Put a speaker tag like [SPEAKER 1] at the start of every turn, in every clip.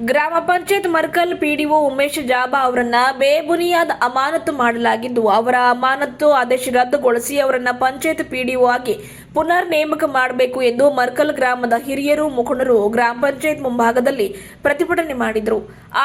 [SPEAKER 1] ಗ್ರಾಮ ಪಂಚಾಯತ್ ಮರ್ಕಲ್ ಪಿಡಿಒ ಉಮೇಶ್ ಜಾಬಾ ಅವರನ್ನ ಬೇಬುನಿಯಾದ ಅಮಾನತು ಮಾಡಲಾಗಿದ್ದು ಅವರ ಅಮಾನತು ಆದೇಶ ರದ್ದುಗೊಳಿಸಿ ಅವರನ್ನ ಪಂಚಾಯತ್ ಪಿಡಿಒ ಆಗಿ ಪುನರ್ ನೇಮಕ ಮಾಡಬೇಕು ಎಂದು ಮರ್ಕಲ್ ಗ್ರಾಮದ ಹಿರಿಯರು, ಮುಖಂಡರು ಗ್ರಾಮ ಪಂಚಾಯತ್ ಮುಂಭಾಗದಲ್ಲಿ ಪ್ರತಿಭಟನೆ ಮಾಡಿದ್ರು,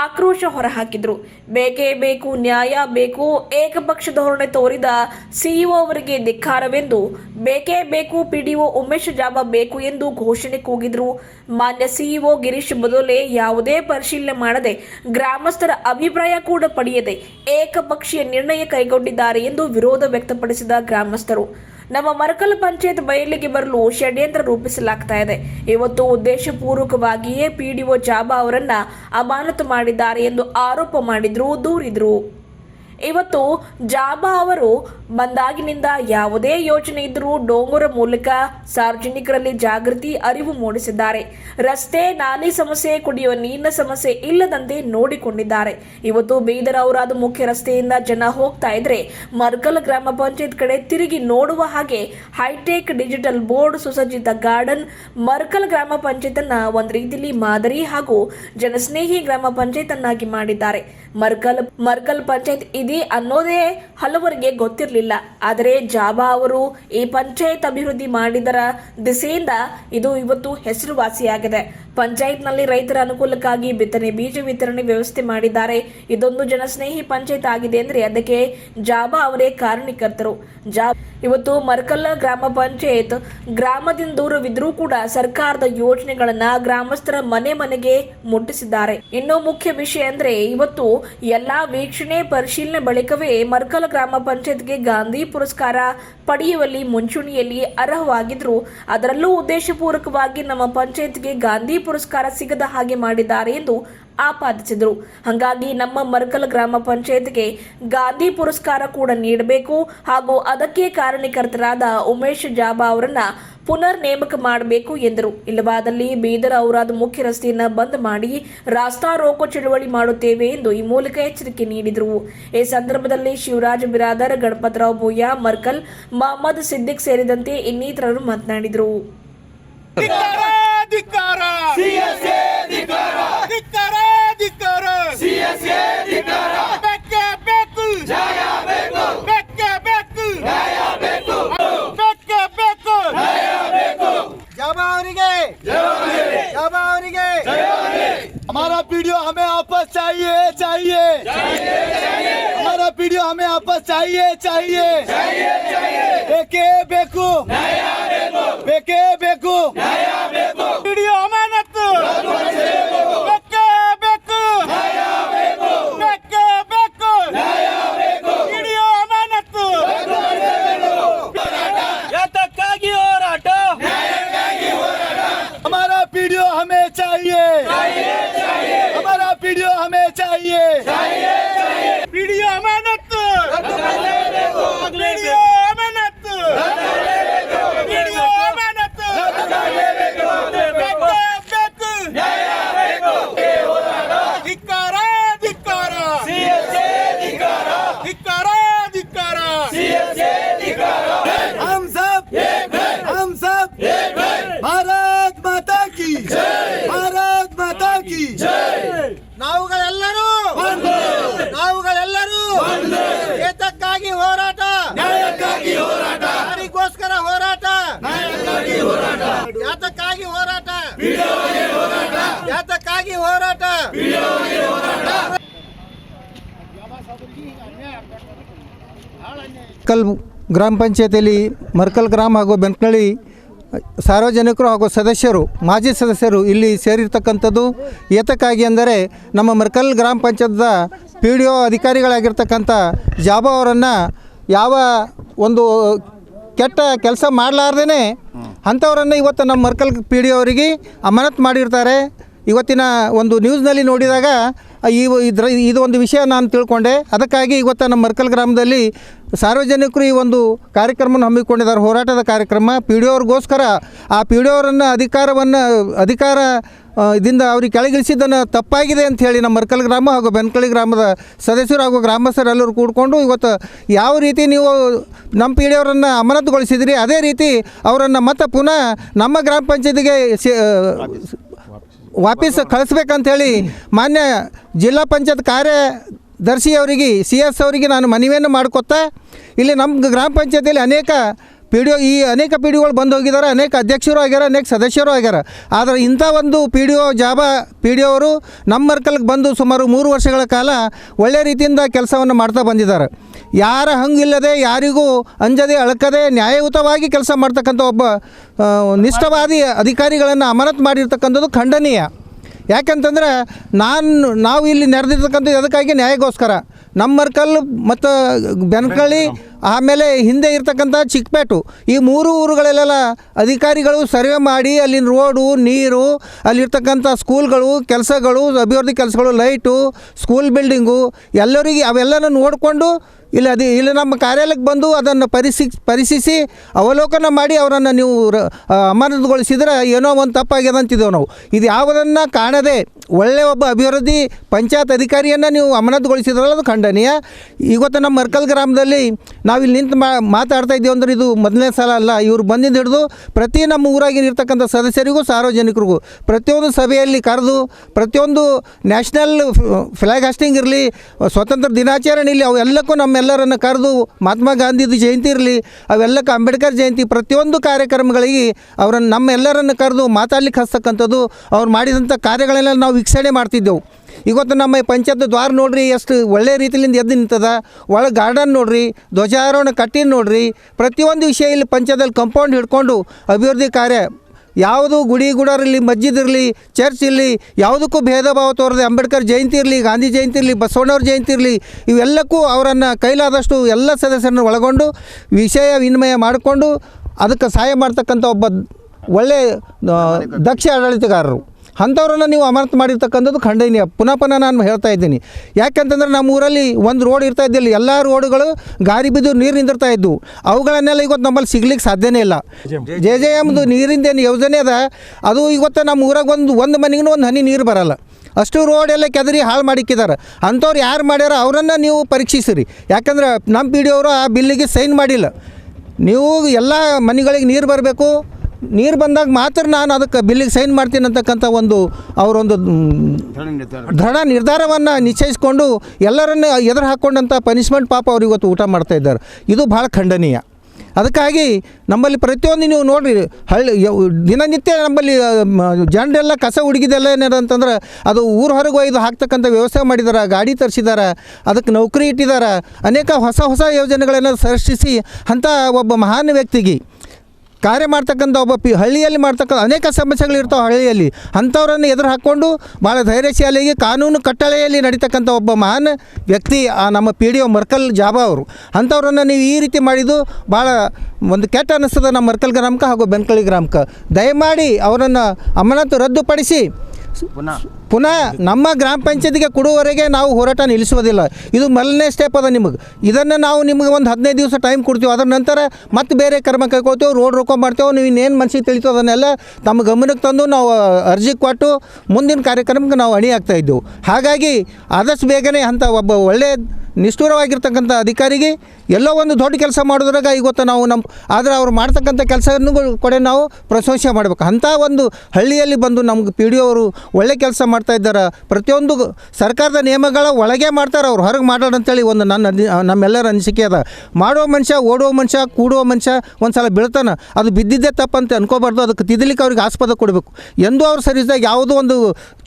[SPEAKER 1] ಆಕ್ರೋಶ ಹೊರಹಾಕಿದ್ರು. ಬೇಕೇ ಬೇಕು, ನ್ಯಾಯ ಬೇಕು ಏಕಪಕ್ಷ ಧೋರಣೆ ತೋರಿದ ಸಿಇಒ ಅವರಿಗೆ ಧಿಕ್ಕಾರವೆಂದು, ಬೇಕೇ ಬೇಕು ಪಿಡಿಒ ಉಮೇಶ್ ಜಾಬಾ ಬೇಕು ಎಂದು ಘೋಷಣೆ ಕೂಗಿದ್ರು. ಮಾನ್ಯ ಸಿಇಒ ಗಿರೀಶ್ ಬದೋಲೆ ಯಾವುದೇ ಪರಿಶೀಲನೆ ಮಾಡದೆ ಗ್ರಾಮಸ್ಥರ ಅಭಿಪ್ರಾಯ ಕೂಡ ಪಡೆಯದೆ ಏಕಪಕ್ಷೀಯ ನಿರ್ಣಯ ಕೈಗೊಂಡಿದ್ದಾರೆ ಎಂದು ವಿರೋಧ ವ್ಯಕ್ತಪಡಿಸಿದ ಗ್ರಾಮಸ್ಥರು. ನಮ್ಮ ಮರಕಲ್ ಪಂಚಾಯತ್ ಬಯಲಿಗೆ ಬರಲು ಷಡ್ಯಂತ್ರ ರೂಪಿಸಲಾಗ್ತಾ ಇದೆ. ಇವತ್ತು ಉದ್ದೇಶಪೂರ್ವಕವಾಗಿಯೇ ಪಿಡಿಒ ಜಾಬಾ ಅವರನ್ನ ಅಮಾನತು ಮಾಡಿದ್ದಾರೆ ಎಂದು ಆರೋಪ ಮಾಡಿದ್ರು, ದೂರಿದ್ರು. ಇವತ್ತು ಜಾಬಾ ಅವರು ಬಂದಾಗಿನಿಂದ ಯಾವುದೇ ಯೋಜನೆ ಇದ್ದರೂ ಡೋಂಗುರ ಮೂಲಕ ಸಾರ್ವಜನಿಕರಲ್ಲಿ ಜಾಗೃತಿ, ಅರಿವು ಮೂಡಿಸಿದ್ದಾರೆ. ರಸ್ತೆ, ನಾಲಿ ಸಮಸ್ಯೆ, ಕುಡಿಯುವ ನೀರಿನ ಸಮಸ್ಯೆ ಇಲ್ಲದಂತೆ ನೋಡಿಕೊಂಡಿದ್ದಾರೆ. ಇವತ್ತು ಬೀದರ್ ಅವರಾದ ಮುಖ್ಯ ರಸ್ತೆಯಿಂದ ಜನ ಹೋಗ್ತಾ ಇದ್ರೆ ಮರ್ಕಲ್ ಗ್ರಾಮ ಪಂಚಾಯತ್ ಕಡೆ ತಿರುಗಿ ನೋಡುವ ಹಾಗೆ ಹೈಟೆಕ್ ಡಿಜಿಟಲ್ ಬೋರ್ಡ್ ಸುಸಜ್ಜಿತ ಗಾರ್ಡನ್, ಮರ್ಕಲ್ ಗ್ರಾಮ ಪಂಚಾಯತ್ ಅನ್ನ ಒಂದು ರೀತಿಯಲ್ಲಿ ಮಾದರಿ ಹಾಗೂ ಜನಸ್ನೇಹಿ ಗ್ರಾಮ ಪಂಚಾಯತ್ ಅನ್ನಾಗಿ ಮಾಡಿದ್ದಾರೆ. ಮರ್ಕಲ್ ಮರ್ಕಲ್ ಪಂಚಾಯತ್ ಇದೆ ಅನ್ನೋದೇ ಹಲವರಿಗೆ ಗೊತ್ತಿರಲಿಲ್ಲ. ಆದರೆ ಜಾಬಾ ಅವರು ಈ ಪಂಚಾಯತ್ ಅಭಿವೃದ್ಧಿ ಮಾಡಿದರ ದಿಸೆಯಿಂದ ಇದು ಇವತ್ತು ಹೆಸರುವಾಸಿಯಾಗಿದೆ. ಪಂಚಾಯತ್ನಲ್ಲಿ ರೈತರ ಅನುಕೂಲಕ್ಕಾಗಿ ಬಿತ್ತನೆ, ಬೀಜ ವಿತರಣೆ ವ್ಯವಸ್ಥೆ ಮಾಡಿದ್ದಾರೆ. ಇದೊಂದು ಜನಸ್ನೇಹಿ ಪಂಚಾಯತ್ ಆಗಿದೆ ಅಂದ್ರೆ ಅದಕ್ಕೆ ಜಾಬಾ ಅವರೇ ಕಾರಣಕರ್ತರು. ಜಾ ಇವತ್ತು ಮರ್ಕಲ್ಲ ಗ್ರಾಮ ಪಂಚಾಯತ್ ಗ್ರಾಮದಿಂದ ದೂರವಿದ್ರೂ ಕೂಡ ಸರ್ಕಾರದ ಯೋಜನೆಗಳನ್ನ ಗ್ರಾಮಸ್ಥರ ಮನೆ ಮನೆಗೆ ಮುಟ್ಟಿಸಿದ್ದಾರೆ. ಇನ್ನೂ ಮುಖ್ಯ ವಿಷಯ ಅಂದ್ರೆ ಇವತ್ತು ಎಲ್ಲಾ ವೀಕ್ಷಣೆ, ಪರಿಶೀಲನೆ ಬಳಿಕವೇ ಮರ್ಕಲ ಗ್ರಾಮ ಪಂಚಾಯತ್ಗೆ ಗಾಂಧಿ ಪುರಸ್ಕಾರ ಪಡೆಯುವಲ್ಲಿ ಮುಂಚೂಣಿಯಲ್ಲಿ ಅರ್ಹವಾಗಿದ್ರು ಅದರಲ್ಲೂ ಉದ್ದೇಶಪೂರ್ವಕವಾಗಿ ನಮ್ಮ ಪಂಚಾಯತ್ಗೆ ಗಾಂಧಿ ಪುರಸ್ಕಾರ ಸಿಗದ ಹಾಗೆ ಮಾಡಿದ್ದಾರೆ ಎಂದು ಆಪಾದಿಸಿದರು. ಹಾಗಾಗಿ ನಮ್ಮ ಮರ್ಕಲ್ ಗ್ರಾಮ ಪಂಚಾಯತ್ಗೆ ಗಾಂಧಿ ಪುರಸ್ಕಾರ ಕೂಡ ನೀಡಬೇಕು ಹಾಗೂ ಅದಕ್ಕೆ ಕಾರಣಕರ್ತರಾದ ಉಮೇಶ್ ಜಾಬಾ ಅವರನ್ನ ಪುನರ್ ನೇಮಕ ಮಾಡಬೇಕು ಎಂದರು. ಇಲ್ಲವಾದಲ್ಲಿ ಬೀದರ್ ಔರಾದ್ ಮುಖ್ಯ ರಸ್ತೆಯನ್ನು ಬಂದ್ ಮಾಡಿ ರಾಸ್ತಾ ರೋಕೋ ಚಳವಳಿ ಮಾಡುತ್ತೇವೆ ಎಂದು ಈ ಮೂಲಕ ಎಚ್ಚರಿಕೆ ನೀಡಿದರು. ಈ ಸಂದರ್ಭದಲ್ಲಿ ಶಿವರಾಜ್ ಬಿರಾದರ್, ಗಣಪತರಾವ್ ಭೂಯಾ ಮರ್ಕಲ್, ಮಹಮ್ಮದ್ ಸಿದ್ದಿಕ್ ಸೇರಿದಂತೆ ಇನ್ನಿತರರು ಮಾತನಾಡಿದರು.
[SPEAKER 2] चाहिए चाहिए। हमारा वीडियो हमें आपस चाहिए चाहिए। बेके बेकू। बेके बेकू। वीडियो
[SPEAKER 3] ಮರ್ಕಲ್ ಗ್ರಾಮ ಪಂಚಾಯತಿಯಲ್ಲಿ ಮರ್ಕಲ್ ಗ್ರಾಮ ಹಾಗೂ ಬೆಂಕ್ನಳ್ಳಿ ಸಾರ್ವಜನಿಕರು ಹಾಗೂ ಸದಸ್ಯರು, ಮಾಜಿ ಸದಸ್ಯರು ಇಲ್ಲಿ ಸೇರಿರ್ತಕ್ಕಂಥದ್ದು. ಏತಕ್ಕಾಗಿ ಅಂದರೆ ನಮ್ಮ ಮರ್ಕಲ್ ಗ್ರಾಮ ಪಂಚಾಯತ್ದ ಪಿ ಡಿ ಒ ಅಧಿಕಾರಿಗಳಾಗಿರ್ತಕ್ಕಂಥ ಜಾಬಾ ಅವರನ್ನು ಯಾವ ಒಂದು ಕೆಟ್ಟ ಕೆಲಸ ಮಾಡಲಾರ್ದೇ ಅಂಥವರನ್ನು ಇವತ್ತು ನಮ್ಮ ಮರ್ಕಲ್ ಪಿ ಡಿ ಅವರಿಗೆ ಅಮಾನತ್ ಮಾಡಿರ್ತಾರೆ. ಇವತ್ತಿನ ಒಂದು ನ್ಯೂಸ್ನಲ್ಲಿ ನೋಡಿದಾಗ ಈ ಇದ್ರ ಇದು ಒಂದು ವಿಷಯ ನಾನು ತಿಳ್ಕೊಂಡೆ. ಅದಕ್ಕಾಗಿ ಇವತ್ತು ನಮ್ಮ ಮರ್ಕಲ್ ಗ್ರಾಮದಲ್ಲಿ ಸಾರ್ವಜನಿಕರು ಈ ಒಂದು ಕಾರ್ಯಕ್ರಮವನ್ನು ಹಮ್ಮಿಕೊಂಡಿದ್ದಾರೆ. ಹೋರಾಟದ ಕಾರ್ಯಕ್ರಮ. ಪಿ ಡಿ ಅವ್ರಿಗೋಸ್ಕರ ಆ ಪಿ ಡಿ ಅವರನ್ನು ಅಧಿಕಾರವನ್ನು, ಅಧಿಕಾರ ಇದರಿಂದ ಅವ್ರಿಗೆ ಕೆಳಗಿಳಿಸಿದ್ದನ್ನು ತಪ್ಪಾಗಿದೆ ಅಂತ ಹೇಳಿ ನಮ್ಮ ಮರ್ಕಲ್ ಗ್ರಾಮ ಹಾಗೂ ಬೆನ್ಕಳಿ ಗ್ರಾಮದ ಸದಸ್ಯರು ಹಾಗೂ ಗ್ರಾಮಸ್ಥರೆಲ್ಲರೂ ಕೂಡಿಕೊಂಡು ಇವತ್ತು ಯಾವ ರೀತಿ ನೀವು ನಮ್ಮ ಪೀಳಿಯವರನ್ನು ಅಮಾನತುಗೊಳಿಸಿದ್ರಿ, ಅದೇ ರೀತಿ ಅವರನ್ನು ಮತ್ತೆ ಪುನಃ ನಮ್ಮ ಗ್ರಾಮ ಪಂಚಾಯತಿಗೆ ವಾಪಸ್ ಕಳಿಸ್ಬೇಕಂತೇಳಿ ಮಾನ್ಯ ಜಿಲ್ಲಾ ಪಂಚಾಯತ್ ಕಾರ್ಯದರ್ಶಿ ಅವರಿಗೆ, ಸಿ ಎಸ್ ಅವರಿಗೆ ನಾನು ಮನವಿಯನ್ನು ಮಾಡ್ಕೊತಾ ಇಲ್ಲಿ ನಮ್ಮ ಗ್ರಾಮ ಪಂಚಾಯತಿಯಲ್ಲಿ ಅನೇಕ ಪಿ ಡಿ ಒ ಈ ಅನೇಕ ಪಿ ಡಿ ಒಗಳು ಬಂದು ಹೋಗಿದ್ದಾರೆ, ಅನೇಕ ಅಧ್ಯಕ್ಷರು ಆಗ್ಯಾರ, ಅನೇಕ ಸದಸ್ಯರು ಆಗ್ಯಾರ. ಆದರೆ ಇಂಥ ಒಂದು P D O Jaba P D ಅವರು ನಮ್ಮ ಮರ್ಕಲ್ಗೆ ಬಂದು ಸುಮಾರು ಮೂರು ವರ್ಷಗಳ ಕಾಲ ಒಳ್ಳೆಯ ರೀತಿಯಿಂದ ಕೆಲಸವನ್ನು ಮಾಡ್ತಾ ಬಂದಿದ್ದಾರೆ. ಯಾರ ಹಂಗಿಲ್ಲದೆ ಯಾರಿಗೂ ಅಂಜದೆ, ಅಳಕದೆ, ನ್ಯಾಯಯುತವಾಗಿ ಕೆಲಸ ಮಾಡ್ತಕ್ಕಂಥ ಒಬ್ಬ ನಿಷ್ಠವಾದಿ ಅಧಿಕಾರಿಗಳನ್ನು ಅಮಾನತ್ ಮಾಡಿರ್ತಕ್ಕಂಥದ್ದು ಖಂಡನೀಯ. ಯಾಕಂತಂದ್ರೆ ನಾನು, ನಾವು ಇಲ್ಲಿ ನೆರೆದಿರ್ತಕ್ಕಂಥ ಅದಕ್ಕಾಗಿ ನ್ಯಾಯಕ್ಕೋಸ್ಕರ? ನಮ್ಮ ಮರ್ಕಲ್ ಮತ್ತು ಬೆನಕಳ್ಳಿ, ಆಮೇಲೆ ಹಿಂದೆ ಇರ್ತಕ್ಕಂಥ ಚಿಕ್ಕಪೇಟು. ಈ ಮೂರು ಊರುಗಳಲ್ಲೆಲ್ಲ ಅಧಿಕಾರಿಗಳು ಸರ್ವೆ ಮಾಡಿ, ಅಲ್ಲಿನ ರೋಡು, ನೀರು, ಅಲ್ಲಿರ್ತಕ್ಕಂಥ ಸ್ಕೂಲ್ಗಳು, ಕೆಲಸಗಳು, ಅಭಿವೃದ್ಧಿ ಕೆಲಸಗಳು, ಲೈಟು, ಸ್ಕೂಲ್ ಬಿಲ್ಡಿಂಗು, ಎಲ್ಲರಿಗೆ ಅವೆಲ್ಲನೂ ನೋಡಿಕೊಂಡು ಇಲ್ಲಿ, ಅದು, ಇಲ್ಲಿ, ನಮ್ಮ ಕಾರ್ಯಾಲಯಕ್ಕೆ ಬಂದು ಅದನ್ನು ಪರಿಸಿ ಪರಿಶೀಲಿಸಿ ಅವಲೋಕನ ಮಾಡಿ ಅವರನ್ನು ನೀವು ಅಮಾನತುಗೊಳಿಸಿದ್ರೆ ಏನೋ ಒಂದು ತಪ್ಪಾಗ್ಯದ ಅಂತಿದ್ದೇವೆ ನಾವು. ಇದು ಯಾವುದನ್ನು ಕಾಣದೆ ಒಳ್ಳೆಯ ಒಬ್ಬ ಅಭಿವೃದ್ಧಿ ಪಂಚಾಯತ್ ಅಧಿಕಾರಿಯನ್ನು ನೀವು ಅಮಾನತುಗೊಳಿಸಿದ್ರಲ್ಲ, ಅದು ಖಂಡನೀಯ. ಇವತ್ತು ನಮ್ಮ ಮರ್ಕಲ್ ಗ್ರಾಮದಲ್ಲಿ ನಾವು ಇಲ್ಲಿ ನಿಂತು ಮಾತಾಡ್ತಾ ಇದ್ದೀವಿ ಅಂದ್ರೆ ಇದು ಮೊದಲನೇ ಸಲ ಅಲ್ಲ. ಇವರು ಬಂದಿಂದ ಹಿಡಿದು ಪ್ರತಿ ನಮ್ಮ ಊರಾಗಿನ ಇರ್ತಕ್ಕಂಥ ಸದಸ್ಯರಿಗೂ, ಸಾರ್ವಜನಿಕರಿಗೂ ಪ್ರತಿಯೊಂದು ಸಭೆಯಲ್ಲಿ ಕರೆದು ಪ್ರತಿಯೊಂದು ನ್ಯಾಷನಲ್ ಫ್ಲಾಗ್ ಹಾಸ್ಟಿಂಗ್ ಇರಲಿ ಸ್ವತಂತ್ರ ದಿನಾಚರಣೆ ಇರಲಿ ಅವೆಲ್ಲಕ್ಕೂ ನಮ್ಮೆಲ್ಲರನ್ನು ಕರೆದು ಮಹಾತ್ಮ ಗಾಂಧಿದು ಜಯಂತಿ ಇರಲಿ, ಅವೆಲ್ಲಕ್ಕೆ ಅಂಬೇಡ್ಕರ್ ಜಯಂತಿ ಪ್ರತಿಯೊಂದು ಕಾರ್ಯಕ್ರಮಗಳಿಗೆ ಅವರನ್ನು ನಮ್ಮೆಲ್ಲರನ್ನು ಕರೆದು ಮಾತಾಡ್ಲಿಕ್ಕೆ ಹಸ್ತಕ್ಕಂಥದ್ದು ಅವ್ರು ಮಾಡಿದಂಥ ಕಾರ್ಯಗಳನ್ನೆಲ್ಲ ನಾವು ವೀಕ್ಷಣೆ ಮಾಡ್ತಿದ್ದೆವು. ಇವತ್ತು ನಮ್ಮ ಪಂಚಾಯತ್ ದ್ವಾರ ನೋಡ್ರಿ, ಎಷ್ಟು ಒಳ್ಳೆ ರೀತಿಯಿಂದ ಎದ್ದು ನಿಂತದ. ಒಳಗೆ ಗಾರ್ಡನ್ ನೋಡ್ರಿ, ಧ್ವಜಾರೋಹಣ ಕಟ್ಟಿ ನೋಡ್ರಿ. ಪ್ರತಿಯೊಂದು ವಿಷಯ ಇಲ್ಲಿ ಪಂಚಾಯತಲ್ಲಿ ಕಂಪೌಂಡ್ ಹಿಡ್ಕೊಂಡು ಅಭಿವೃದ್ಧಿ ಕಾರ್ಯ ಯಾವುದು ಗುಡಿ ಗುಡರಿರಲಿ, ಮಸ್ಜಿದ್ ಇರಲಿ ಚರ್ಚ್ ಇರಲಿ, ಯಾವುದಕ್ಕೂ ಭೇದ ಭಾವ ತೋರದೆ ಅಂಬೇಡ್ಕರ್ ಜಯಂತಿ ಇರಲಿ, ಗಾಂಧಿ ಜಯಂತಿ ಇರಲಿ, ಬಸವಣ್ಣವ್ರ ಜಯಂತಿ ಇರಲಿ, ಇವೆಲ್ಲಕ್ಕೂ ಅವರನ್ನು ಕೈಲಾದಷ್ಟು ಎಲ್ಲ ಸದಸ್ಯರನ್ನು ಒಳಗೊಂಡು ವಿಷಯ ವಿನಿಮಯ ಮಾಡಿಕೊಂಡು ಅದಕ್ಕೆ ಸಹಾಯ ಮಾಡ್ತಕ್ಕಂಥ ಒಬ್ಬ ಒಳ್ಳೆ ದಕ್ಷ ಆಡಳಿತಗಾರರು. ಅಂಥವ್ರನ್ನು ನೀವು ಅಮಾನತು ಮಾಡಿರ್ತಕ್ಕಂಥದ್ದು ಖಂಡನೀಯ. ಪುನಃ ಪುನಃ ನಾನು ಹೇಳ್ತಾ ಇದ್ದೀನಿ. ಯಾಕೆಂತಂದ್ರೆ ನಮ್ಮ ಊರಲ್ಲಿ ಒಂದು ರೋಡ್ ಇರ್ತಾ ಇದ್ದಿಲ್ಲ. ಎಲ್ಲ ರೋಡ್ಗಳು ಗಾರಿ ಬಿದ್ದು ನೀರು ನಿಂದಿರ್ತಾ ಇದ್ದವು ಅವುಗಳನ್ನೆಲ್ಲ ಇವತ್ತು ನಮ್ಮಲ್ಲಿ ಸಿಗ್ಲಿಕ್ಕೆ ಸಾಧ್ಯನೇ ಇಲ್ಲ. ಜೆ ಜೆ ಎಮ್ದು ನೀರಿಂದ ಏನು ಯೋಜನೆ ಅದ. ಅದು ಇವತ್ತು ನಮ್ಮ ಊರಾಗ ಒಂದು ಒಂದು ಮನೆಗೂ ಒಂದು ಹನಿ ನೀರು ಬರಲ್ಲ. ಅಷ್ಟು ರೋಡ್ ಎಲ್ಲ ಕೆದರಿ ಹಾಳು ಮಾಡಿಕ್ಕಿದ್ದಾರೆ ಅಂಥವ್ರು ಯಾರು ಮಾಡ್ಯಾರ ಅವರನ್ನು ನೀವು ಪರೀಕ್ಷಿಸಿರಿ. ಯಾಕಂದ್ರೆ ನಮ್ಮ ಪಿ ಡಿ ಅವರು ಆ ಬಿಲ್ಲಿಗೆ ಸೈನ್ ಮಾಡಿಲ್ಲ. ನೀವು ಎಲ್ಲ ಮನೆಗಳಿಗೆ ನೀರು ಬರಬೇಕು. ನೀರು ಬಂದಾಗ ಮಾತ್ರ ನಾನು ಅದಕ್ಕೆ ಬಿಲ್ಲಿಗೆ ಸೈನ್ ಮಾಡ್ತೀನಿ ಅಂತಕ್ಕಂಥ ಒಂದು ಅವರೊಂದು ದೃಢ ನಿರ್ಧಾರವನ್ನು ನಿಶ್ಚಯಿಸಿಕೊಂಡು ಎಲ್ಲರನ್ನು ಎದುರು ಹಾಕ್ಕೊಂಡಂಥ ಪನಿಷ್ಮೆಂಟ್ ಪಾಪ ಅವ್ರು ಇವತ್ತು ಊಟ ಮಾಡ್ತಾ ಇದ್ದಾರೆ. ಇದು ಭಾಳ ಖಂಡನೀಯ. ಅದಕ್ಕಾಗಿ ನಮ್ಮಲ್ಲಿ ಪ್ರತಿಯೊಂದು ನೀವು ನೋಡಿರಿ, ಹಳ್ಳಿ ದಿನನಿತ್ಯ ನಮ್ಮಲ್ಲಿ ಜನರೆಲ್ಲ ಕಸ ಹುಡುಗಿದೆಲ್ಲ ಏನಿದೆ ಅಂತಂದ್ರೆ ಅದು ಊರು ಹೊರಗೆ ಒಯ್ದು ಹಾಕ್ತಕ್ಕಂಥ ವ್ಯವಸ್ಥೆ ಮಾಡಿದ್ದಾರೆ ಗಾಡಿ ತರಿಸಿದ್ದಾರೆ ಅದಕ್ಕೆ ನೌಕರಿ ಇಟ್ಟಿದ್ದಾರೆ ಅನೇಕ ಹೊಸ ಹೊಸ ಯೋಜನೆಗಳನ್ನು ಸೃಷ್ಟಿಸಿ ಅಂಥ ಒಬ್ಬ ಮಹಾನ್ ವ್ಯಕ್ತಿಗೆ ಕಾರ್ಯ ಮಾಡ್ತಕ್ಕಂಥ ಒಬ್ಬ ಪಿ, ಹಳ್ಳಿಯಲ್ಲಿ ಮಾಡ್ತಕ್ಕಂಥ ಅನೇಕ ಸಮಸ್ಯೆಗಳು ಇರ್ತಾವೆ ಹಳ್ಳಿಯಲ್ಲಿ. ಅಂಥವ್ರನ್ನು ಎದುರು ಹಾಕ್ಕೊಂಡು ಭಾಳ ಧೈರ್ಯಶಾಲಿಗೆ ಕಾನೂನು ಕಟ್ಟಳೆಯಲ್ಲಿ ನಡೀತಕ್ಕಂಥ ಒಬ್ಬ ಮಹಾನ್ ವ್ಯಕ್ತಿ, ಆ ನಮ್ಮ ಪಿ ಡಿ ಒ ಮರ್ಕಲ್ ಜಾಬಾ ಅವರು. ಅಂಥವ್ರನ್ನು ನೀವು ಈ ರೀತಿ ಮಾಡಿದ್ದು ಭಾಳ ಒಂದು ಕೆಟ್ಟ ಅನ್ನಿಸ್ತದೆ ನಮ್ಮ ಮರ್ಕಲ್ ಗ್ರಾಮಕ್ಕೆ ಹಾಗೂ ಬೆನ್ಕಳಿ ಗ್ರಾಮಕ್ಕೆ. ದಯಮಾಡಿ ಅವರನ್ನು ಅಮಾನತು ರದ್ದುಪಡಿಸಿ. ಪುನಃ. ನಮ್ಮ ಗ್ರಾಮ ಪಂಚಾಯತಿಗೆ ಕೊಡುವವರೆಗೆ ನಾವು ಹೋರಾಟ ನಿಲ್ಲಿಸುವುದಿಲ್ಲ. ಇದು ಮೊದಲನೇ ಸ್ಟೆಪ್ ಅದ ನಿಮಗೆ. ಇದನ್ನು ನಾವು ನಿಮಗೆ ಒಂದು ಹದಿನೈದು ದಿವಸ ಟೈಮ್ ಕೊಡ್ತೀವಿ. ಅದರ ನಂತರ ಮತ್ತೆ ಬೇರೆ ಕ್ರಮ ಕೈಗೊಳ್ತೇವೆ ರೋಡ್ ರೋಕೋ ಮಾಡ್ತೇವೆ, ನೀವು ಇನ್ನೇನು ಮನಸ್ಸಿಗೆ ತಿಳಿತೋ ಅದನ್ನೆಲ್ಲ ತಮ್ಮ ಗಮನಕ್ಕೆ ತಂದು ನಾವು ಅರ್ಜಿ ಕೊಟ್ಟು ಮುಂದಿನ ಕಾರ್ಯಕ್ರಮಕ್ಕೆ ನಾವು ಅಣಿ ಆಗ್ತಾ ಇದ್ದೆವು. ಹಾಗಾಗಿ ಆದಷ್ಟು ಬೇಗನೆ ಅಂತ ಒಬ್ಬ ಒಳ್ಳೆಯ ನಿಷ್ಠುರವಾಗಿರ್ತಕ್ಕಂಥ ಅಧಿಕಾರಿಗೆ ಎಲ್ಲೋ ಒಂದು ದೊಡ್ಡ ಕೆಲಸ ಮಾಡೋದ್ರಾಗ ಇವತ್ತು ನಾವು ನಮ್ಮ ಆದರೆ ಅವ್ರು ಮಾಡ್ತಕ್ಕಂಥ ಕೆಲಸವನ್ನು ಕೂಡ ನಾವು ಪ್ರಶಂಸೆ ಮಾಡಬೇಕು. ಅಂಥ ಒಂದು ಹಳ್ಳಿಯಲ್ಲಿ ಬಂದು ನಮ್ಗೆ ಪಿ ಡಿ ಅವರು ಒಳ್ಳೆ ಕೆಲಸ ಮಾಡ್ತಾ ಇದ್ದಾರೆ. ಪ್ರತಿಯೊಂದು ಸರ್ಕಾರದ ನಿಯಮಗಳ ಒಳಗೆ ಮಾಡ್ತಾರೆ ಅವ್ರು. ಹೊರಗೆ ಮಾಡೋಣ ಅಂತೇಳಿ ಒಂದು ನನ್ನ ನಮ್ಮೆಲ್ಲರ ಅನಿಸಿಕೆ ಅದ. ಮಾಡೋ ಮನುಷ್ಯ, ಓಡುವ ಮನುಷ್ಯ, ಕೂಡುವ ಮನುಷ್ಯ ಒಂದು ಸಲ ಬೀಳ್ತಾನೆ. ಅದು ಬಿದ್ದಿದ್ದೇ ತಪ್ಪಂತ ಅನ್ಕೋಬಾರ್ದು. ಅದಕ್ಕೆ ತಿದ್ದಲಿಕ್ಕೆ ಅವ್ರಿಗೆ ಆಸ್ಪದ ಕೊಡಬೇಕು. ಎಂದು ಅವ್ರು ಸರಿಸಿದಾಗ ಯಾವುದೋ ಒಂದು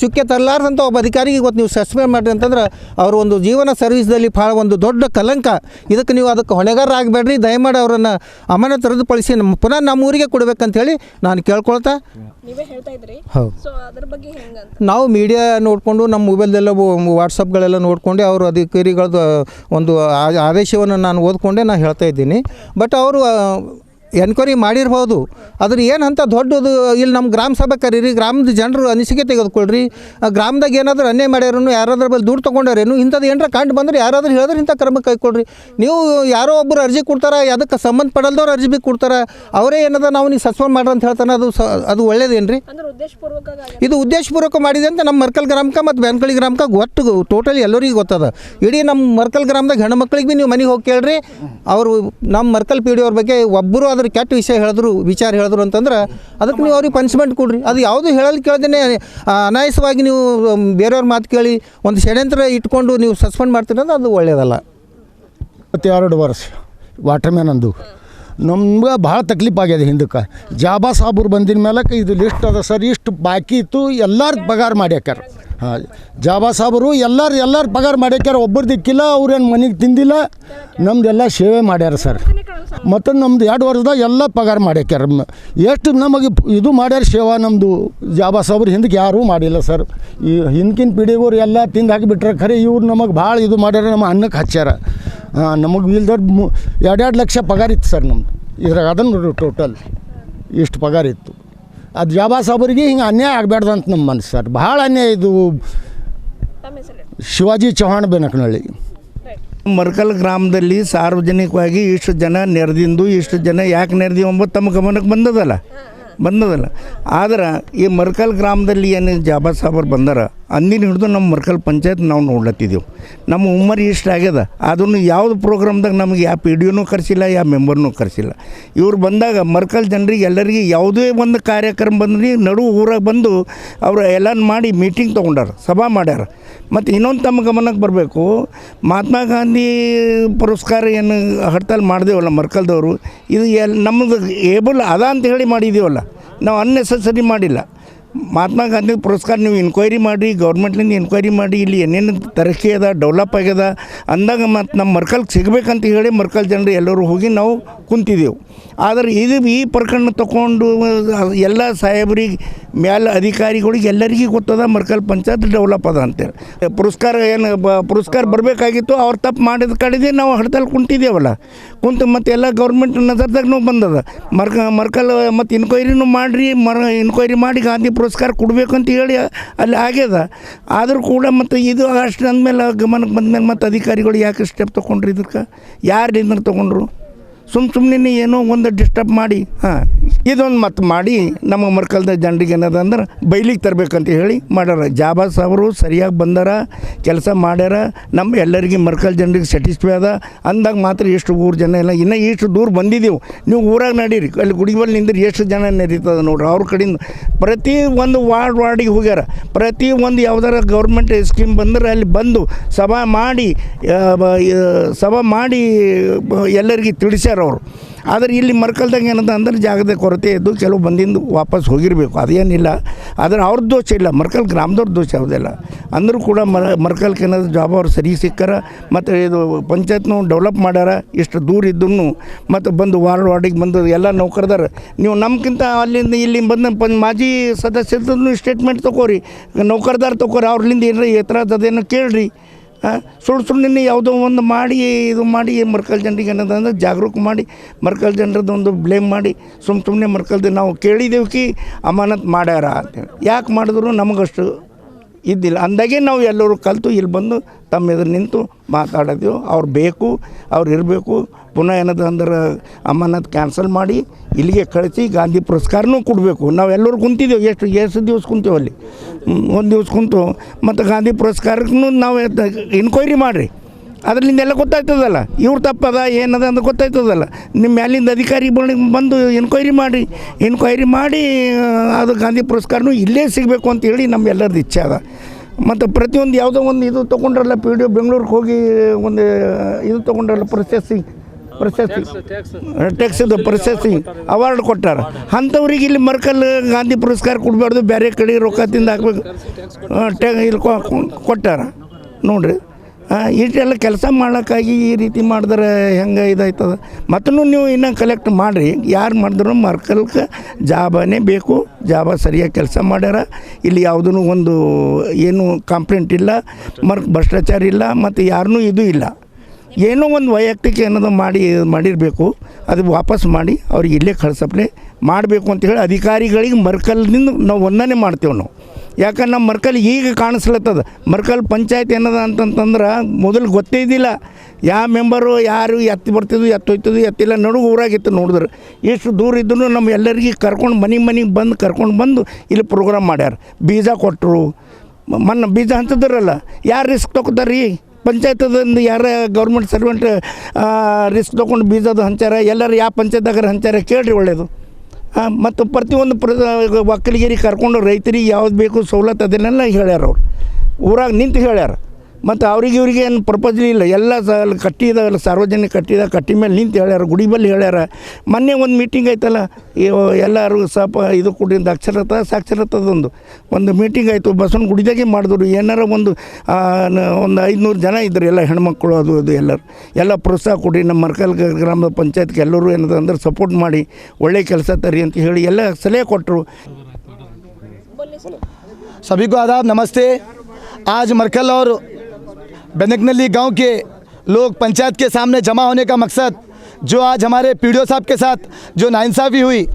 [SPEAKER 3] ಚುಕ್ಕೆ ತರಲಾರ್ದಂಥ ಒಬ್ಬ ಅಧಿಕಾರಿಗೆ ಇವತ್ತು ನೀವು ಸಸ್ಪೆಂಡ್ ಮಾಡಿರಿ ಅಂತಂದ್ರೆ ಅವರು ಒಂದು ಜೀವನ ಸರ್ವಿಸ್ದಲ್ಲಿ ಭಾಳ ಒಂದು ದೊಡ್ಡ ಕಲಂಕ. ಇದಕ್ಕೆ ನೀವು ಅದಕ್ಕೆ ಹೊಣೆಗಾರ ಆಗಬೇಡ್ರಿ. ದಯಮಾಡಿ ಅವರನ್ನು ಅಮಾನತು ರದ್ದುಪಡಿಸಿ ನಮ್ಮ ಪುನಃ ನಮ್ಮ ಊರಿಗೆ ಕೊಡ್ಬೇಕಂತ ಹೇಳಿ ನಾನು ಕೇಳ್ಕೊಳ್ತಾ. ಹೌದು. ನಾವು ಮೀಡಿಯಾ ನೋಡಿಕೊಂಡು ನಮ್ಮ ಮೊಬೈಲ್ದೆಲ್ಲ ವಾಟ್ಸಪ್ಗಳೆಲ್ಲ ನೋಡಿಕೊಂಡು ಅವರು ಅಧಿಕಾರಿಗಳದ್ದು ಒಂದು ಆದೇಶವನ್ನು ನಾನು ಓದ್ಕೊಂಡೆ ನಾನು ಹೇಳ್ತಾ ಇದ್ದೀನಿ. ಬಟ್ ಅವರು ಎನ್ಕ್ವೈರಿ ಮಾಡಿರ್ಬೋದು. ಅದ್ರ ಏನು ಅಂತ ದೊಡ್ಡದು ಇಲ್ಲಿ ನಮ್ಮ ಗ್ರಾಮ ಸಭೆ ಕರೀರಿ ಗ್ರಾಮದ ಜನರು ಅನಿಸಿಕೆ ತೆಗೆದುಕೊಳ್ಳ್ರಿ ಗ್ರಾಮದಾಗ ಏನಾದರೂ ಅನ್ಯಾಯ ಮಾಡ್ಯಾರನ್ನು ಯಾರಾದ್ರ ಬಲ್ಲಿ ದುಡ್ಡು ತೊಗೊಂಡಾರೇನು ಇಂಥದ್ದು ಏನಾರ ಕಂಡು ಬಂದರೆ ಯಾರಾದರೂ ಹೇಳಿದ್ರೆ ಇಂಥ ಕ್ರಮ ಕೈಕೊಳ್ರಿ ನೀವು ಯಾರೋ ಒಬ್ಬರು ಅರ್ಜಿ ಕೊಡ್ತಾರೆ ಅದಕ್ಕೆ ಸಂಬಂಧಪಡಲ್ದವ್ರು ಅರ್ಜಿ ಬಿ ಕೊಡ್ತಾರೆ ಅವರೇ ಏನದ ನಾವು ನೀವು ಸಸ್ಪೆಂಡ್ ಮಾಡ್ರಿ ಅಂತ ಹೇಳ್ತಾನೆ ಅದು ಸ ಅದು ಒಳ್ಳೇದೇನು ರೀ ಇದು ಉದ್ದೇಶಪೂರ್ವಕ ಮಾಡಿದೆ ಅಂತ ನಮ್ಮ ಮರ್ಕಲ್ ಗ್ರಾಮಕ್ಕೆ ಮತ್ತು ಬ್ಯಾನ್ಕಳಿ ಗ್ರಾಮಕ್ಕೆ ಒಟ್ಟು ಟೋಟಲ್ ಎಲ್ಲರಿಗೂ ಗೊತ್ತದ. ಇಡೀ ನಮ್ಮ ಮರ್ಕಲ್ ಗ್ರಾಮದಾಗ ಹೆಣ್ಮಕ್ಳಿಗೆ ಭೀ ನೀವು ಮನೆಗೆ ಹೋಗಿ ಕೇಳ್ರಿ ಅವರು ನಮ್ಮ ಮರ್ಕಲ್ ಪಿ ಡಿ ಅವ್ರ ಬಗ್ಗೆ ಒಬ್ಬರು ಅದ ಏನಾದರೂ ಕೆಟ್ಟ ವಿಷಯ ಹೇಳಿದ್ರು, ವಿಚಾರ ಹೇಳಿದ್ರು ಅಂತಂದ್ರೆ ಅದಕ್ಕೆ ನೀವು ಅವ್ರಿಗೆ ಪನಿಷ್ಮೆಂಟ್ ಕೊಡ್ರಿ. ಅದು ಯಾವುದು ಹೇಳಲು ಕೇಳ್ದೇ ಅನಾಯಸವಾಗಿ ನೀವು ಬೇರೆಯವ್ರ ಮಾತು ಕೇಳಿ ಒಂದು ಷಡ್ಯಂತ್ರ ಇಟ್ಕೊಂಡು ನೀವು ಸಸ್ಪೆಂಡ್ ಮಾಡ್ತೀರಂದ್ರೆ ಅದು ಒಳ್ಳೆಯದಲ್ಲ
[SPEAKER 4] ಎರಡು ವರ್ಷ, ವಾಟರ್ಮ್ಯಾನ್ ಅಂದು. ನಮ್ಗೆ ಭಾಳ ತಕ್ಲೀಫ್ ಆಗ್ಯದ ಹಿಂದಕ್ಕೆ. ಜಾಬಾ ಸಾಬೂರ್ ಬಂದಿನ ಮೇಲೆ ಇದು ಲಿಸ್ಟ್ ಅದ ಸರ್, ಇಷ್ಟು ಬಾಕಿ ಇತ್ತು, ಎಲ್ಲರ ಪಗಾರ ಮಾಡ್ಯಾಕ್ಯಾರ. ಹಾಂ, ಜಾಬಾ ಸಾಬರು ಎಲ್ಲಾರು, ಎಲ್ಲರ ಪಗಾರ ಮಾಡ್ಯಾಕ್ಯಾರ ಒಬ್ಬರು ದಿಕ್ಕಿಲ್ಲ ಅವ್ರೇನು ಮನೆಗೆ ತಿಂದಿಲ್ಲ ನಮ್ದೆಲ್ಲ ಸೇವೆ ಮಾಡ್ಯಾರ ಸರ್. ಮತ್ತು ನಮ್ದು ಎರಡು ವರ್ಷದಾಗ ಎಲ್ಲ ಪಗಾರ ಮಾಡ್ಯಾಕ್ಯಾರ. ಎಷ್ಟು ನಮಗೆ ಇದು ಮಾಡ್ಯಾರ ಸೇವಾ ನಮ್ಮದು ಜಾಬಾ ಸಾಬ್ರು ಹಿಂದಕ್ಕೆ ಯಾರೂ ಮಾಡಿಲ್ಲ ಸರ್. ಈ ಹಿಂದಿನ ಪೀಳಿಗೆವ್ರು ಎಲ್ಲ ತಿಂದು ಹಾಕಿಬಿಟ್ರೆ ಖರೆ ಇವ್ರು ನಮಗೆ ಭಾಳ ಇದು ಮಾಡ್ಯಾರ, ನಮ್ಮ ಅನ್ನಕ್ಕೆ ಹಚ್ಚಾರ ನಮಗೆ ಇಲ್ದೊಡ್ಡ ಮು ಎರಡೆರಡು ಲಕ್ಷ ಪಗಾರ ಇತ್ತು ಸರ್ ನಮ್ಮದು ಇದ್ರಾಗ ಅದನ್ನು ಟೋಟಲ್ ಇಷ್ಟು ಪಗಾರ ಇತ್ತು. ಅದು ಜಾಬಾ ಸಾಬರಿಗೆ ಹಿಂಗೆ ಅನ್ಯಾಯ ಆಗಬಾರ್ದು ಅಂತ ನಮ್ಮ ಮನಸ್ಸು ಸರ್. ಭಾಳ ಅನ್ಯಾಯ ಇದು ಶಿವಾಜಿ ಚೌಹಾಣ್ ಬೆನಕನಹಳ್ಳಿ.
[SPEAKER 5] ಮರ್ಕಲ್ ಗ್ರಾಮದಲ್ಲಿ ಸಾರ್ವಜನಿಕವಾಗಿ ಇಷ್ಟು ಜನ ನೆರೆದಿಂದು ಇಷ್ಟು ಜನ ಯಾಕೆ ನೆರೆದಿ ಒಂಬತ್ತು ತಮ್ಮ ಗಮನಕ್ಕೆ ಬಂದದಲ್ಲ. ಬಂದದಲ್ಲ. ಆದ್ರೆ ಈ ಮರ್ಕಲ್ ಗ್ರಾಮದಲ್ಲಿ ಏನು ಜಾಬಾ ಸಾಬರ್ ಬಂದಾರ, ಅಂದಿನ ಹಿಡಿದು ನಮ್ಮ ಮರ್ಕಲ್ ಪಂಚಾಯತ್ ನಾವು ನೋಡ್ಲತ್ತಿದ್ದೆವು ನಮ್ಮ ಉಮ್ಮರಿ ಇಷ್ಟ ಆಗ್ಯದ. ಅದನ್ನು ಯಾವ್ದು ಪ್ರೋಗ್ರಾಮ್ದಾಗ ನಮಗೆ ಯಾವ ಪಿ ಡಿ ಒನೂ ಕರೆಸಿಲ್ಲ ಯಾವ ಮೆಂಬರ್ನೂ ಕರೆಸಿಲ್ಲ. ಇವ್ರು ಬಂದಾಗ ಮರ್ಕಲ್ ಜನರಿಗೆ ಎಲ್ಲರಿಗೆ ಯಾವುದೇ ಒಂದು ಕಾರ್ಯಕ್ರಮ ಬಂದ್ರಿ, ನಡು ಊರಾಗ ಬಂದು ಅವರು ಎಲ್ಲ ಮಾಡಿ ಮೀಟಿಂಗ್ ತೊಗೊಂಡಾರ, ಸಭಾ ಮಾಡ್ಯಾರ. ಮತ್ತು ಇನ್ನೊಂದು ತಮ್ಮ ಗಮನಕ್ಕೆ ಬರಬೇಕು, ಮಹಾತ್ಮ ಗಾಂಧಿ ಪುರಸ್ಕಾರ ಏನು ಹಡ್ತಾಲ್ ಮಾಡಿದೆವಲ್ಲ ಮರ್ಕಲ್ದವರು, ಇದು ಎಲ್ ನಮ್ಮದು ಏಬಲ್ ಅದ ಅಂತ ಹೇಳಿ ಮಾಡಿದ್ದೀವಲ್ಲ ನಾವು ಅನ್ನೆಸೆಸರಿ ಮಾಡಿಲ್ಲ. ಮಹಾತ್ಮ ಗಾಂಧಿ ಪುರಸ್ಕಾರ ನೀವು ಇನ್ಕ್ವೈರಿ ಮಾಡಿ ಗೌರ್ಮೆಂಟ್ಲಿಂದ ಇನ್ಕ್ವೈರಿ ಮಾಡಿ, ಇಲ್ಲಿ ಏನೇನು ತರಕ್ಕೆ ಅದ ಡೆವಲಪ್ ಆಗ್ಯದ, ಅಂದಾಗ ಮತ್ತು ನಮ್ಮ ಮರ್ಕಲ್ಗೆ ಸಿಗಬೇಕಂತ ಹೇಳಿ ಮರ್ಕಲ್ ಜನರು ಎಲ್ಲರೂ ಹೋಗಿ ನಾವು ಕುಂತಿದ್ದೆವು ಆದರೆ ಇದು ಈ ಪ್ರಕರಣ ತಗೊಂಡು ಎಲ್ಲ ಸಾಹೇಬ್ರಿಗೆ ಮ್ಯಾಲ ಅಧಿಕಾರಿಗಳಿಗೆ ಎಲ್ಲರಿಗೂ ಗೊತ್ತದ ಮರ್ಕಲ್ ಪಂಚಾಯತ್ ಡೆವಲಪ್ ಅದ ಅಂತೇಳಿ. ಪುರಸ್ಕಾರ ಏನು ಬ ಪುರಸ್ಕಾರ ಬರಬೇಕಾಗಿತ್ತು, ಅವ್ರು ತಪ್ಪು ಮಾಡಿದ ಕಡೆದೇ ನಾವು ಹಡ್ತಲ್ಲಿ ಕುಂತಿದ್ದೇವಲ್ಲ ಕುಂತು ಮತ್ತು ಎಲ್ಲ ಗೌರ್ಮೆಂಟ್ ನಜರ್ದಾಗೂ ಬಂದದ. ಮರ್ಕ ಮರ್ಕಲ್ ಮತ್ತು ಇನ್ಕ್ವೈರಿನೂ ಮಾಡಿರಿ, ಮರ ಇನ್ಕ್ವೈರಿ ಮಾಡಿ ಗಾಂಧಿ ಪುರಸ್ಕಾರ ಕೊಡಬೇಕು ಅಂತ ಹೇಳಿ ಅಲ್ಲಿ ಆಗ್ಯದ. ಆದರೂ ಕೂಡ ಮತ್ತು ಇದು ಅಷ್ಟು ಅಂದಮೇಲೆ ಗಮನಕ್ಕೆ ಬಂದಮೇಲೆ ಮತ್ತು ಅಧಿಕಾರಿಗಳು ಯಾಕೆ ಸ್ಟೆಪ್ ತೊಗೊಂಡ್ರಿ ಇದಕ್ಕೆ? ಯಾರು ನಿಂದ ತೊಗೊಂಡ್ರು? ಸುಮ್ಮ ಸುಮ್ಮನೆ ಏನೋ ಒಂದು ಡಿಸ್ಟರ್ಬ್ ಮಾಡಿ, ಹಾಂ, ಇದೊಂದು ಮತ್ತು ಮಾಡಿ ನಮ್ಮ ಮರ್ಕಲ್ದ ಜನರಿಗೆ ಏನದ ಅಂದ್ರೆ ಬೈಲಿಗೆ ತರಬೇಕಂತ ಹೇಳಿ ಮಾಡ್ಯಾರ. ಜಾಬಾಸ್ ಅವರು ಸರಿಯಾಗಿ ಬಂದಾರ, ಕೆಲಸ ಮಾಡ್ಯಾರ. ನಮ್ಮ ಎಲ್ಲರಿಗೆ ಮರ್ಕಲ್ ಜನರಿಗೆ ಸ್ಯಾಟಿಸ್ಫೈ ಅದ ಅಂದಾಗ ಮಾತ್ರ ಎಷ್ಟು ಊರು ಜನ ಇಲ್ಲ. ಇನ್ನೂ ಇಷ್ಟು ದೂರ ಬಂದಿದ್ದೀವಿ ನೀವು ಊರಾಗ ನಡೀರಿ. ಅಲ್ಲಿ ಗುಡಿಬಲ್ ನಿಂದ್ರೆ ಎಷ್ಟು ಜನ ನಡೀತದ ನೋಡ್ರಿ. ಅವ್ರ ಕಡೆಯಿಂದ ಪ್ರತಿ ಒಂದು ವಾರ್ಡ್ ವಾರ್ಡಿಗೆ ಹೋಗ್ಯಾರ. ಪ್ರತಿ ಒಂದು ಯಾವ್ದಾರ ಗೌರ್ಮೆಂಟ್ ಸ್ಕೀಮ್ ಬಂದ್ರೆ ಅಲ್ಲಿ ಬಂದು ಸಭಾ ಮಾಡಿ ಸಭಾ ಮಾಡಿ ಎಲ್ಲರಿಗೆ ತಿಳಿಸ್ಯಾರ. ಅವರು ಆದರೆ ಇಲ್ಲಿ ಮರ್ಕಲ್ದಾಗ ಏನಂತ ಅಂದ್ರೆ ಜಾಗದ ಕೊರತೆ ಇದ್ದು ಕೆಲವು ಬಂದಿಂದ ವಾಪಸ್ ಹೋಗಿರಬೇಕು. ಅದೇನಿಲ್ಲ. ಆದರೆ ಅವ್ರ ದೋಷ ಇಲ್ಲ. ಮರ್ಕಲ್ ಗ್ರಾಮದವ್ರ ದೋಷ ಯಾವುದಿಲ್ಲ? ಅಂದರೂ ಕೂಡ ಮರ, ಮರ್ಕಲ್ಗೆ ಏನಾದ್ರು ಜಾಬ್ ಅವ್ರು ಸರಿ ಸಿಕ್ಕಾರ, ಮತ್ತು ಇದು ಪಂಚಾಯತ್ನು ಡೆವಲಪ್ ಮಾಡ್ಯಾರ, ಇಷ್ಟು ದೂರ ಇದ್ದೂ ಮತ್ತು ಬಂದು ವಾರ್ಡ್ ವಾರ್ಡಿಗೆ ಬಂದು ಎಲ್ಲ ನೌಕರದಾರ. ನೀವು ನಮ್ಗಿಂತ ಅಲ್ಲಿಂದ ಇಲ್ಲಿ ಬಂದ ಮಾಜಿ ಸದಸ್ಯರದ್ದು ಸ್ಟೇಟ್ಮೆಂಟ್ ತೊಗೋರಿ ನೌಕರದಾರ ತೊಗೋರಿ ಅವ್ರಲಿಂದ ಏನಾರ ಎತ್ತರ ಅದೇನೋ ಕೇಳ್ರಿ. ಹಾಂ ಸುಳ್ಳು ನಿನ್ನೆ ಯಾವುದೋ ಒಂದು ಮಾಡಿ, ಇದು ಮಾಡಿ, ಮರ್ಕಲ್ ಜನರಿಗೆ ಏನದ ಅಂದ್ರೆ ಜಾಗರೂಕ ಮಾಡಿ, ಮರ್ಕಲ್ ಜನರದ್ದು ಒಂದು ಬ್ಲೇಮ್ ಮಾಡಿ ಸುಮ್ಮ ಸುಮ್ಮನೆ ಮರ್ಕಲ್ದು ನಾವು ಕೇಳಿದ್ದೇವೆ ಕಿ, ಅಮಾನತ್ ಮಾಡ್ಯಾರ ಅಂತೇಳಿ ಯಾಕೆ ಮಾಡಿದ್ರು ನಮಗಷ್ಟು ಇದ್ದಿಲ್ಲ. ಅಂದಾಗೆ ನಾವು ಎಲ್ಲರೂ ಕಲಿತು, ಇಲ್ಲಿ ಬಂದು ತಮ್ಮ ಎದುರು ನಿಂತು ಮಾತಾಡಿದೆವು. ಅವ್ರು ಬೇಕು, ಅವ್ರು ಇರಬೇಕು. ಪುನಃ ಏನದ ಅಂದ್ರೆ ಅಮಾನತ್ ಕ್ಯಾನ್ಸಲ್ ಮಾಡಿ, ಇಲ್ಲಿಗೆ ಕಳಿಸಿ, ಗಾಂಧಿ ಪುರಸ್ಕಾರನೂ ಕೊಡಬೇಕು. ನಾವೆಲ್ಲರೂ ಕುಂತಿದ್ದೇವೆ. ಎಷ್ಟು ಎಷ್ಟು ದಿವಸ ಕುಂತೇವೆ ಅಲ್ಲಿ ಒಂದು ದಿವಸ ಕುಂತು, ಮತ್ತು ಗಾಂಧಿ ಪುರಸ್ಕಾರಕ್ಕೂ ನಾವು ಇನ್ಕ್ವೈರಿ ಮಾಡಿರಿ. ಅದರಿಂದ ಎಲ್ಲ ಗೊತ್ತಾಯ್ತದಲ್ಲ. ಇವ್ರು ತಪ್ಪದ, ಏನದ ಅಂತ ಗೊತ್ತಾಯ್ತದಲ್ಲ. ನಿಮ್ಮ ಮ್ಯಾಲಿಂದ ಅಧಿಕಾರಿ ಬಂದು ಎನ್ಕ್ವೈರಿ ಮಾಡಿ ಎನ್ಕ್ವೈರಿ ಮಾಡಿ ಅದು ಗಾಂಧಿ ಪುರಸ್ಕಾರನೂ ಇಲ್ಲೇ ಸಿಗಬೇಕು ಅಂತೇಳಿ ನಮ್ಮ ಎಲ್ಲರದ್ದು ಇಚ್ಛೆ ಅದ. ಮತ್ತು ಪ್ರತಿಯೊಂದು ಯಾವುದೋ ಒಂದು ಇದು ತೊಗೊಂಡ್ರಲ್ಲ ಪಿ ಡಿ ಬೆಂಗಳೂರಿಗೆ ಹೋಗಿ ಒಂದು, ಇದು ತೊಗೊಂಡ್ರಲ್ಲ ಪ್ರೊಸೆಸಿಂಗ್ ಪ್ರಶಸ್ತಿ ಟ್ಯಾಕ್ಸಿದ ಪ್ರಶಸ್ತಿ ಅವಾರ್ಡ್ ಕೊಟ್ಟಾರ. ಅಂಥವ್ರಿಗೆ ಇಲ್ಲಿ ಮರ್ಕಲ್ ಗಾಂಧಿ ಪುರಸ್ಕಾರ ಕೊಡಬಾರ್ದು. ಬೇರೆ ಕಡೆ ರೊಕ್ಕ ತಿಂದು ಹಾಕ್ಬೇಕು. ಟ್ಯಾ ಇಲ್ಲಿ ಕೊ- ಕೊ- ಕೊಟ್ಟಾರ. ನೋಡ್ರಿ. ಇಷ್ಟೆಲ್ಲ ಕೆಲಸ ಮಾಡೋಕ್ಕಾಗಿ ಈ ರೀತಿ ಮಾಡಿದ್ರೆ ಹೆಂಗೆ ಇದಾಯ್ತದ? ಮತ್ತೂ ನೀವು ಇನ್ನೂ ಕಲೆಕ್ಟ್ ಮಾಡಿರಿ. ಯಾರು ಮಾಡಿದ್ರು ಮರ್ಕಲ್ಗೆ ಜಾಬನೇ ಬೇಕು. ಜಾಬ ಸರಿಯಾಗಿ ಕೆಲಸ ಮಾಡ್ಯಾರ. ಇಲ್ಲಿ ಯಾವುದೂ ಒಂದು ಏನು ಕಂಪ್ಲೇಂಟ್ ಇಲ್ಲ. ಮರ್ಕ್ ಭ್ರಷ್ಟಾಚಾರ ಇಲ್ಲ. ಮತ್ತು ಯಾರನ್ನೂ ಇದು ಇಲ್ಲ. ಏನೋ ಒಂದು ವೈಯಕ್ತಿಕ ಏನದು ಮಾಡಿ ಮಾಡಿರಬೇಕು, ಅದು ವಾಪಸ್ ಮಾಡಿ ಅವ್ರಿಗೆ ಇಲ್ಲೇ ಕಳ್ಸಪ್ಲೆ ಮಾಡಬೇಕು ಅಂತ ಹೇಳಿ ಅಧಿಕಾರಿಗಳಿಗೆ ಮರ್ಕಲ್ನಿಂದ ನಾವು ಒಂದನೇ ಮಾಡ್ತೇವೆ ನಾವು. ಯಾಕಂದ್ರೆ ನಮ್ಮ ಮರ್ಕಲ್ ಈಗ ಕಾಣಿಸ್ಲತ್ತದ. ಮರ್ಕಲ್ ಪಂಚಾಯತ್ ಏನದ ಅಂತಂತಂದ್ರೆ ಮೊದಲು ಗೊತ್ತೇ ಇದ್ದಿಲ್ಲ. ಯಾವ ಮೆಂಬರು, ಯಾರು ಎತ್ತಿ ಬರ್ತಿದ್ವು, ಎತ್ತೊಯ್ತಿದ್ವು, ಎತ್ತಿಲ್ಲ, ನಡುಗು ಊರಾಗಿತ್ತು ನೋಡಿದ್ರೆ. ಎಷ್ಟು ದೂರ ಇದ್ದರೂ ನಮ್ಮ ಎಲ್ಲರಿಗೆ ಕರ್ಕೊಂಡು ಮನೆ ಮನೆಗೆ ಬಂದು ಕರ್ಕೊಂಡು ಬಂದು ಇಲ್ಲಿ ಪ್ರೋಗ್ರಾಮ್ ಮಾಡ್ಯಾರ. ಬೀಜ ಕೊಟ್ಟರು ಮನ್ನ ಬೀಜ ಹಂತದ್ರಲ್ಲ ಯಾರು ರಿಸ್ಕ್ ತೊಗೋತಾರೆ ಪಂಚಾಯತದಿಂದ ಯಾರ ಗೌರ್ಮೆಂಟ್ ಸರ್ವೆಂಟ್ ರಿಸ್ಕ್ ತೊಗೊಂಡು ಬೀಜದ ಹಂಚಾರ ಎಲ್ಲರೂ ಯಾವ ಪಂಚಾಯತ್ದಾಗ ಹಂಚಾರ ಕೇಳ್ರಿ ಒಳ್ಳೇದು. ಮತ್ತು ಪ್ರತಿಯೊಂದು ಪ್ರ ಒಕ್ಕಲಿಗರಿಗೆ ಕರ್ಕೊಂಡು ರೈತರಿಗೆ ಯಾವ್ದು ಬೇಕು ಸವಲತ್ತು ಅದನ್ನೆಲ್ಲ ಹೇಳ್ಯಾರ ಅವ್ರು. ಊರಾಗ ನಿಂತು ಹೇಳ್ಯಾರ. ಮತ್ತು ಅವ್ರಿಗೆ ಇವ್ರಿಗೆ ಏನು ಪ್ರಪೋಸಲ್ ಇಲ್ಲ ಎಲ್ಲ ಸ ಅಲ್ಲಿ ಕಟ್ಟಿದ ಸಾರ್ವಜನಿಕ ಕಟ್ಟಿದ ಕಟ್ಟಿ ಮೇಲೆ ನಿಂತು ಹೇಳ್ಯಾರ ಗುಡಿ ಬಲ್ಲಿ ಹೇಳ್ಯಾರ ಮೊನ್ನೆ ಒಂದು ಮೀಟಿಂಗ್ ಐತಲ್ಲ ಇವ್ ಎಲ್ಲರೂ ಸ್ವಲ್ಪ ಇದು ಕೂಡಿಂದ ಅಕ್ಷರತ ಸಾಕ್ಷರತದೊಂದು ಒಂದು ಮೀಟಿಂಗ್ ಆಯಿತು ಬಸವನ ಗುಡಿದಾಗೆ ಮಾಡಿದ್ರು ಏನಾರ ಒಂದು ಆ, ನ- ಒಂದು ಐದುನೂರು ಜನ ಇದ್ರು ಎಲ್ಲ ಹೆಣ್ಮಕ್ಳು ಅದು ಇದು ಎಲ್ಲರೂ ಎಲ್ಲ ಪ್ರೋತ್ಸಾಹ ಕೊಡಿ ನಮ್ಮ ಮರ್ಕಲ್ ಗ್ರಾಮದ ಪಂಚಾಯತ್ಗೆ ಎಲ್ಲರೂ ಏನದ ಅಂದ್ರೆ ಸಪೋರ್ಟ್ ಮಾಡಿ ಒಳ್ಳೆ ಕೆಲಸ ತರಿ ಅಂತ ಹೇಳಿ ಎಲ್ಲ ಸಲಹೆ ಕೊಟ್ಟರು
[SPEAKER 6] सभी को आदाब नमस्ते आज मरकल और बेनकनली गाँव के लोग पंचायत के सामने जमा होने का मकसद, जो आज हमारे पीडीओ साहब के साथ जो नाइंसाफ़ी हुई,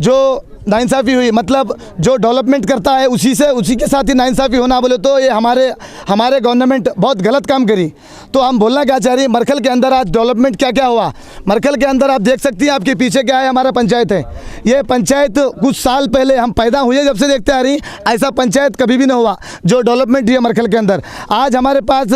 [SPEAKER 6] जो नाइंसाफ़ी हुई मतलब जो डेवलपमेंट करता है उसी से, उसी के साथ ही नाइंसाफ़ी होना, बोले तो ये हमारे हमारे गवर्नमेंट बहुत गलत काम करी। तो हम बोलना क्या चाह रही हैं? मरकल के अंदर आज डेवलपमेंट क्या क्या हुआ? मरखल के अंदर आप देख सकती हैं, आपके पीछे क्या है, हमारा पंचायत है। ये पंचायत कुछ साल पहले हम पैदा हुए जब से देखते आ रही ऐसा पंचायत कभी भी नहीं हुआ, जो डेवलपमेंट हुई मरखल के अंदर। आज हमारे पास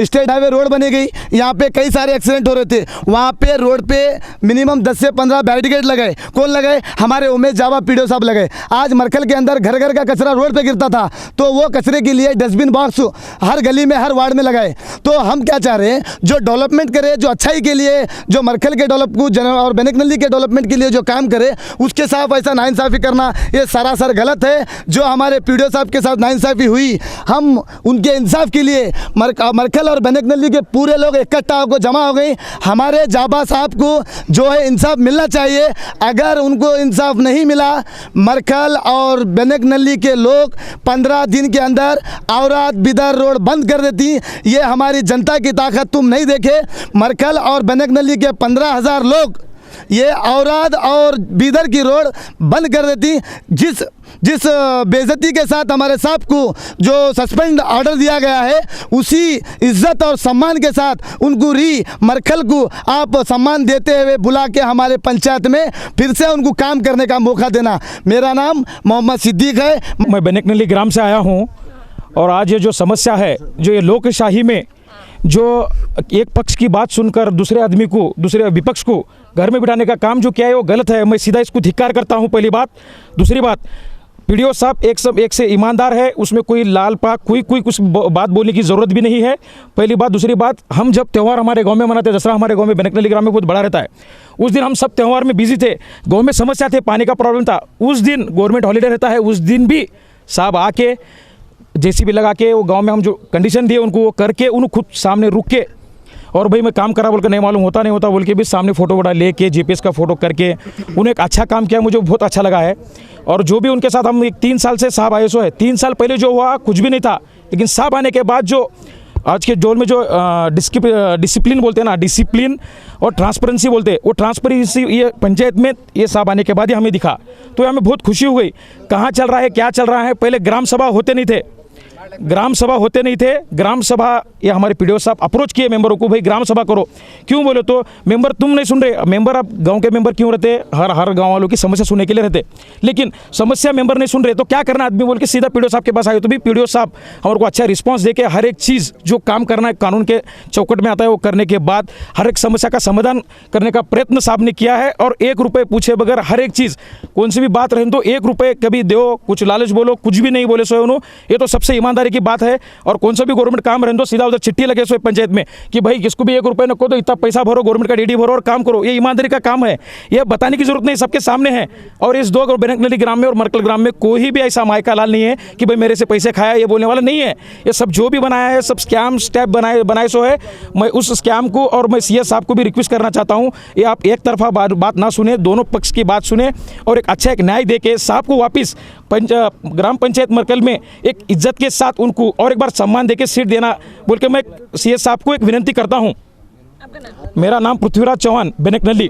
[SPEAKER 6] स्टेट हाईवे रोड बनी गई, यहाँ पे कई सारे एक्सीडेंट हो रहे थे। वहाँ पे रोड पे मिनिमम 10 से 15 बैरिकेड लगाए। कौन लगाए? हमारे उमेश जावा, पीडीओ साहब लगाए। आज मरखल के अंदर घर घर का कचरा रोड पे गिरता था तो वो कचरे के लिए डस्टबिन बॉक्स हर गली में, हर वार्ड में लगाए। तो हम क्या चाह रहे हैं जो डेवलपमेंट करे जो अच्छाई के लिए जो मरकल के डेवलप और बेनक नली के डेवलपमेंट के लिए जो काम करे उसके साथ ऐसा नाइंसाफ़ी करना ये सरासर गलत है जो हमारे पी साहब के साथ नाइंसाफ़ी हुई। हम उनके इंसाफ के लिए मर, मरकल और बेनक नली के पूरे लोग इकट्ठा होकर जमा हो गई हमारे जाबा साहब को जो है इंसाफ मिलना चाहिए। अगर उनको इंसाफ नहीं मिला मरखल और बेनक नली के लोग पंद्रह दिन के अंदर औरत बिदर रोड बंद कर देती। ये हमारी जनता की ताकत तुम नहीं देखे। मरकल और बेनक नली के पंद्रह हज़ार लोग ये औरत और बीदर की रोड बंद कर देती। जिस जिस बेइज्जती के साथ हमारे साहब को जो सस्पेंड ऑर्डर दिया गया है, उसी इज़्ज़त और सम्मान के साथ उनको री मरखल को आप सम्मान देते हुए बुला के हमारे पंचायत में फिर से उनको काम करने का मौका देना। मेरा नाम मोहम्मद सिद्दीक है।
[SPEAKER 7] मैं बनकनली ग्राम से आया हूँ और आज ये जो समस्या है, जो ये लोकशाही में जो एक पक्ष की बात सुनकर दूसरे आदमी को, दूसरे विपक्ष को घर में बिठाने का काम जो किया है वो गलत है। मैं सीधा इसको धिक्कार करता हूँ, पहली बात। दूसरी बात, पीडीओ साहब एक सब एक से ईमानदार है, उसमें कोई लाल पाक, कोई कोई कुछ बात बोलने की ज़रूरत भी नहीं है। पहली बात। दूसरी बात, हम जब त्यौहार हमारे गाँव में मनाते दसरा हमारे गाँव में बेनकनली ग्राम में बहुत बड़ा रहता है। उस दिन हम सब त्यौहार में बिज़ी थे, गाँव में समस्या थे, पानी का प्रॉब्लम था। उस दिन गवर्नमेंट हॉलीडे रहता है, उस दिन भी साहब आके जेसीबी लगा के वो गाँव में हम जो कंडीशन दिए उनको वो करके उन खुद सामने रुक के और भाई मैं काम करा बोल के नहीं मालूम होता, नहीं होता बोल के भी सामने फ़ोटो वोटा ले लेके जीपीएस का फ़ोटो करके उन्हें एक अच्छा काम किया, मुझे बहुत अच्छा लगा है। और जो भी उनके साथ हम एक तीन साल से साहब आए है, तीन साल पहले जो हुआ कुछ भी नहीं था, लेकिन साहब आने के बाद जो आज के दौर में जो डिसिप्लिन बोलते हैं ना डिसिप्लिन और ट्रांसपेरेंसी बोलते हैं, वो ट्रांसपेरेंसी ये पंचायत में ये साहब आने के बाद ही हमें दिखा। तो हमें बहुत खुशी हुई, कहाँ चल रहा है, क्या चल रहा है, पहले ग्राम सभा होते नहीं थे ग्राम सभा होते नहीं थे। ग्राम सभा ये हमारे पीडीओ साहब अप्रोच किए मेंबरों को, भाई, ग्राम सभा करो। क्यों बोले तो मेंबर तुम नहीं सुन रहे। मेंबर आप गाँव के मेंबर क्यों रहते? हर हर गाँव वालों की समस्या सुनने के लिए रहते। लेकिन समस्या मेंबर नहीं सुन रहे तो क्या करना आदमी बोल के सीधा पीडीओ साहब के पास आए। तो भी पीडीओ साहब हमारे को अच्छा रिस्पॉन्स दे के हर एक चीज़ जो काम करना है, कानून के चौकट में आता है, वो करने के बाद हर एक समस्या का समाधान करने का प्रयत्न साहब ने किया है। और एक रुपये पूछे बगैर हर एक चीज़, कौन सी भी बात रहे तो एक रुपये कभी दो, कुछ लालच बोलो, कुछ भी नहीं बोले उन्होंने ये तो सबसे ईमानदारी की बात है और कौन सा भी गवर्नमेंट काम रहे तो सीधा उधर चिट्ठी लगे सोए पंचायत में कि भाई किसको भी एक रुपये नको तो इतना पैसा भरो गवर्नमेंट का डीडी भरो और काम करो। ये ईमानदारी का काम है। ये बताने की ज़रूरत नहीं, सबके सामने है। और इस दो बेनकनली ग्राम में और मरकल ग्राम में कोई भी ऐसा मायका लाल नहीं है कि भाई मेरे से पैसे खाया, ये बोलने वाला नहीं है। ये सब जो भी बनाया है, सब स्कैम स्टेप बनाए बनाए सो है। मैं उस स्कैम को और मैं सी साहब को भी रिक्वेस्ट करना चाहता हूँ। ये आप एक तरफा बात ना सुने, दोनों पक्ष की बात सुने और एक अच्छा एक न्याय दे के साहब को वापस पंच, ग्राम पंचायत मरकल में एक इज़्ज़त के साथ उनको और एक बार सम्मान देके सीट देना। बोल के मैं सीएस साहब को एक विनंती करता हूँ। मेरा नाम पृथ्वीराज चौहान बेनक नली